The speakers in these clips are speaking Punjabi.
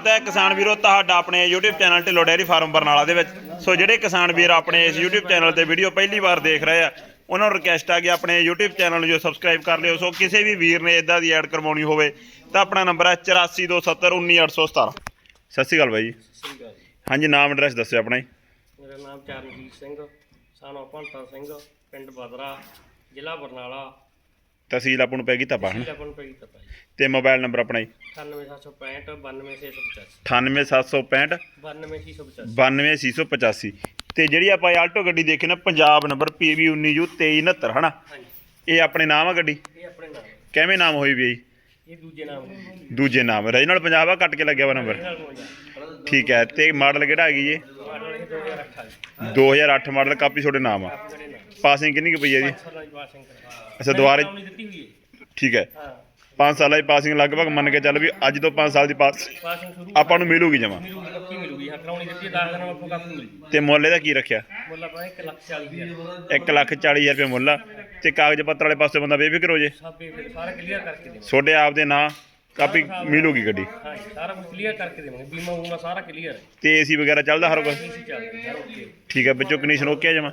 ਸਵਾਗਤ ਹੈ ਕਿਸਾਨ ਵੀਰੋ, ਤੁਹਾਡਾ ਆਪਣੇ YouTube channel Dhillon dairy farm Barnala ਦੇ ਵਿੱਚ। ਸੋ ਜਿਹੜੇ ਕਿਸਾਨ ਵੀਰ ਆਪਣੇ ਇਸ YouTube ਚੈਨਲ ਤੇ ਵੀਡੀਓ ਪਹਿਲੀ ਵਾਰ ਦੇਖ ਰਹੇ ਆ, ਉਹਨਾਂ ਨੂੰ ਰਿਕਵੈਸਟ ਆ ਕਿ ਆਪਣੇ YouTube ਚੈਨਲ ਨੂੰ ਜੋ ਸਬਸਕ੍ਰਾਈਬ ਕਰ ਲਿਓ। ਸੋ ਕਿਸੇ ਵੀ ਵੀਰ ਨੇ ਇਦਾਂ ਦੀ ਐਡ ਕਰਵਾਉਣੀ ਹੋਵੇ, ਤਾਂ ਆਪਣਾ ਨੰਬਰ ਹੈ 8427191817 ਸਤਿ ਸ਼੍ਰੀ ਅਕਾਲ ਬਾਈ ਜੀ। ਸ੍ਰੀ ਅਕਾਲ ਹਾਂਜੀ, ਨਾਮ ਐਡਰੈਸ ਦੱਸਿਓ ਆਪਣਾ ਮੇਰਾ ਨਾਮ ਚਰਨਜੀਤ ਸਿੰਘ, ਸਾਨੋ ਭੰਤਾ ਸਿੰਘ, ਪਿੰਡ ਬਦਰਾ, ਜ਼ਿਲ੍ਹਾ ਬਰਨਾਲਾ। ਤਹਿਸੀਲ ਆਪਾਂ ਨੂੰ ਪੈ ਗਈ ਤਪਾ ਹਨ ਟੈਲੀਫੋਨ ਪਈ ਪਤਾ ਜੀ ਤੇ ਮੋਬਾਈਲ ਨੰਬਰ ਆਪਣਾ ਜੀ। 98765 92685 98765 92685 92685 ਤੇ ਜਿਹੜੀ ਆਪਾਂ ਇਹ ਆਲਟੋ ਗੱਡੀ ਦੇਖੀ ਨਾ ਪੰਜਾਬ ਨੰਬਰ PB 19U 2369 ਹਨਾ? ਹਾਂਜੀ। ਇਹ ਆਪਣੇ ਨਾਮ ਆ ਗੱਡੀ? ਇਹ ਆਪਣੇ ਨਾਮ ਹੈ। ਕਿਵੇਂ ਨਾਮ ਹੋਈ ਵੀ ਹੈ ਜੀ? ਇਹ ਦੂਜੇ ਨਾਮ ਹੈ ਦੂਜੇ ਨਾਮ ਰੀਜਨਲ ਪੰਜਾਬ ਆ ਕੱਟ ਕੇ ਲੱਗਿਆ ਵਾ ਨੰਬਰ? ਨਾਲ ਹੋ ਜਾ ਠੀਕ ਹੈ ਤੇ ਮਾਡਲ ਕਿਹੜਾ ਹੈਗੀ ਜੀ? ਮਾਡਲ ਇਹ 2008 ਜੀ। 2008 ਮਾਡਲ ਕਾਪੀ ਤੁਹਾਡੇ ਨਾਮ ਆ। ਨਾਮ ਪਾਸਿੰਗ ਕਿੰਨੀ ਕੁ ਪਈ ਹੈ ਜੀ? ਸਾਲਾਂ ਦੀ ਪਾਸਿੰਗ ਕਰਾ। ਅੱਛਾ ਦੁਬਾਰੇ ਨਹੀਂ ਦਿੱਤੀ ਹੋਈ ਹੈ। ਠੀਕ ਹੈ। ਹਾਂ। 5 ਸਾਲਾਂ ਦੀ ਪਾਸਿੰਗ ਲਗਭਗ ਮੰਨ ਕੇ ਚੱਲ ਵੀ ਅੱਜ ਤੋਂ 5 ਸਾਲ ਦੀ ਪਾਸ ਪਾਸਿੰਗ ਸ਼ੁਰੂ ਆਪਾਂ ਨੂੰ ਮਿਲੂਗੀ ਜਮਾ। ਮਿਲੂਗੀ ਕੱਪੀ ਮਿਲੂਗੀ। ਹਾਂ ਕਰਾਉਣੀ ਦਿੱਤੀ 10 ਦਿਨਾਂ ਬਾਅਦ ਕਾਪੀ ਮਿਲੂਗੀ ਤੇ ਮੁੱਲ ਇਹਦਾ ਕੀ ਰੱਖਿਆ? ਮੁੱਲ ਆਪਣਾ 1 ਲੱਖ 40 ਹਜ਼ਾਰ। 1 ਲੱਖ 40 ਹਜ਼ਾਰ ਰੁਪਏ ਮੁੱਲ ਆ। ਤੇ ਕਾਗਜ਼ ਪੱਤਰ ਵਾਲੇ ਪਾਸੇ ਬੰਦਾ ਬੇਫਿਕਰ ਹੋ ਜੇ। ਸਾਰਾ ਕਲੀਅਰ ਕਰਕੇ ਦੇਵਾਂਗੇ ਤੁਹਾਡੇ ਆਪ ਦੇ ਨਾਂ ਕਾਪੀ ਮਿਲੂਗੀ ਗੱਡੀ? ਹਾਂ ਸਾਰਾ ਕੁਝ ਕਲੀਅਰ ਕਰਕੇ ਦੇਵਾਂਗੇ। ਬੀਮਾ ਬੂਮਾ ਸਾਰਾ ਕਲੀਅਰ ਹੈ। ਤੇ ਏਸੀ ਵਗੈਰਾ ਚੱਲਦਾ ਹਰ ਕੁਝ ਏਸੀ ਚੱਲਦਾ ਯਾਰ ਓਕੇ ਠੀਕ ਹੈ ਵਿੱਚੋਂ ਕੰਡੀਸ਼ਨ ਓਕੇ ਆ ਜਮਾ?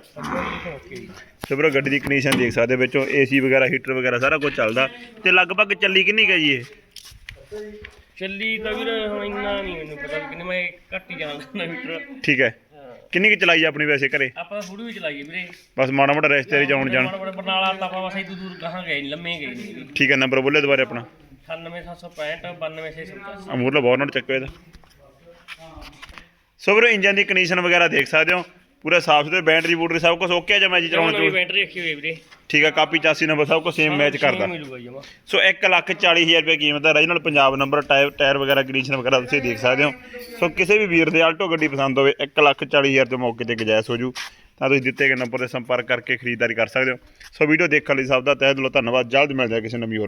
ਓਕੇ ਜੀ ਤੇ ਵੀਰੋ ਗੱਡੀ ਦੀ ਕੰਡੀਸ਼ਨ ਦੇਖ ਸਕਦੇ ਵਿੱਚੋਂ ਏਸੀ ਵਗੈਰਾ ਹੀਟਰ ਵਗੈਰਾ ਸਾਰਾ ਕੁਝ ਚੱਲਦਾ। ਤੇ ਲਗਭਗ ਚੱਲੀ ਕਿੰਨੀ ਗਈ ਇਹ? ਚੱਲੀ ਤਾਂ ਵੀਰ ਹੁਣ ਇੰਨਾ ਨਹੀਂ ਮੈਨੂੰ ਪਤਾ ਵੀ ਕਿੰਨੇ ਮੈਂ ਘੱਟ ਹੀ ਜਾਣਦਾ ਨਾ ਮੀਟਰ ਠੀਕ ਹੈ। ਹਾਂ। ਕਿੰਨੀ ਕੁ ਚਲਾਈ ਆ ਆਪਣੀ ਵੈਸੇ ਘਰੇ? ਆਪਾਂ ਥੋੜੀ ਵੀ ਚਲਾਈਏ ਵੀਰੇ। ਬਸ ਮਾੜਾ ਮੋਟਾ ਰਸਤੇ 'ਚ ਆਉਣ ਜਾਣ। ਬਰਨਾਲਾ ਤਾਂ ਆਪਾਂ ਬਸ ਇਦੋਂ ਦੂਰ ਕਹਾਂ ਗਏ ਨਹੀਂ ਲੰਮੇ ਗਏ ਨਹੀਂ। ਠੀਕ ਹੈ ਨੰਬਰ ਬੋਲੇ ਦੁਬਾਰੇ ਆਪਣਾ। 98765 92685 ਅਮੂਰਲਾ ਬਹੁਤ ਨੋਟ ਚੱਕੋ ਇਹਦਾ। ਸੋ ਵੀਰੋ ਇੰਜਨ ਦੀ ਕੰਡੀਸ਼ਨ ਵਗੈਰਾ ਦੇਖ ਸਕਦੇ ਹੋ। ਪੂਰਾ ਸਾਫ਼ ਸੁਥਰੇ ਬੈਟਰੀ ਬੂਟਰੀ ਸਭ ਕੁਝ ਓਕੇ ਆ ਜਮਾ ਜੀ ਚਲਾਉਣ ਨਵੀਂ ਚ। ਬੈਟਰੀ ਰੱਖੀ ਹੋਈ ਵੀਰੇ। ਠੀਕ ਹੈ ਕਾਪੀ 84 ਨੰਬਰ ਸਭ ਕੁਝ ਸੇਮ ਮੈਚ ਕਰਦਾ। ਸੋ 1 ਲੱਖ 40 ਹਜ਼ਾਰ ਰੁਪਏ ਕੀਮਤ ਹੈ regional Punjab number tyre tyre ਵਗੈਰਾ ਕੰਡੀਸ਼ਨ ਵਗੈਰਾ ਤੁਸੀਂ ਦੇਖ ਸਕਦੇ ਹੋ। ਸੋ ਕਿਸੇ ਵੀ ਵੀਰ ਦੇ ਆਲਟੋ ਗੱਡੀ ਪਸੰਦ ਹੋਵੇ 1 ਲੱਖ 40 ਹਜ਼ਾਰ ਦੇ ਮੌਕੇ ਤੇ ਗੁਜਾਇਸ਼ ਹੋ ਜੂ। ਤਾਂ ਤੁਸੀਂ ਦਿੱਤੇ ਗਏ ਨੰਬਰ ਤੇ ਸੰਪਰਕ ਕਰਕੇ ਖਰੀਦਦਾਰੀ ਕਰ ਸਕਦੇ ਹੋ। ਸੋ ਵੀਡੀਓ ਦੇਖਣ ਲਈ ਸਭ ਦਾ ਤਹਿ ਦਿਲੋਂ ਧੰਨਵਾਦ। ਜਲਦ ਮਿਲਦੇ ਹਾਂ ਕਿਸੇ ਨਵੀਂ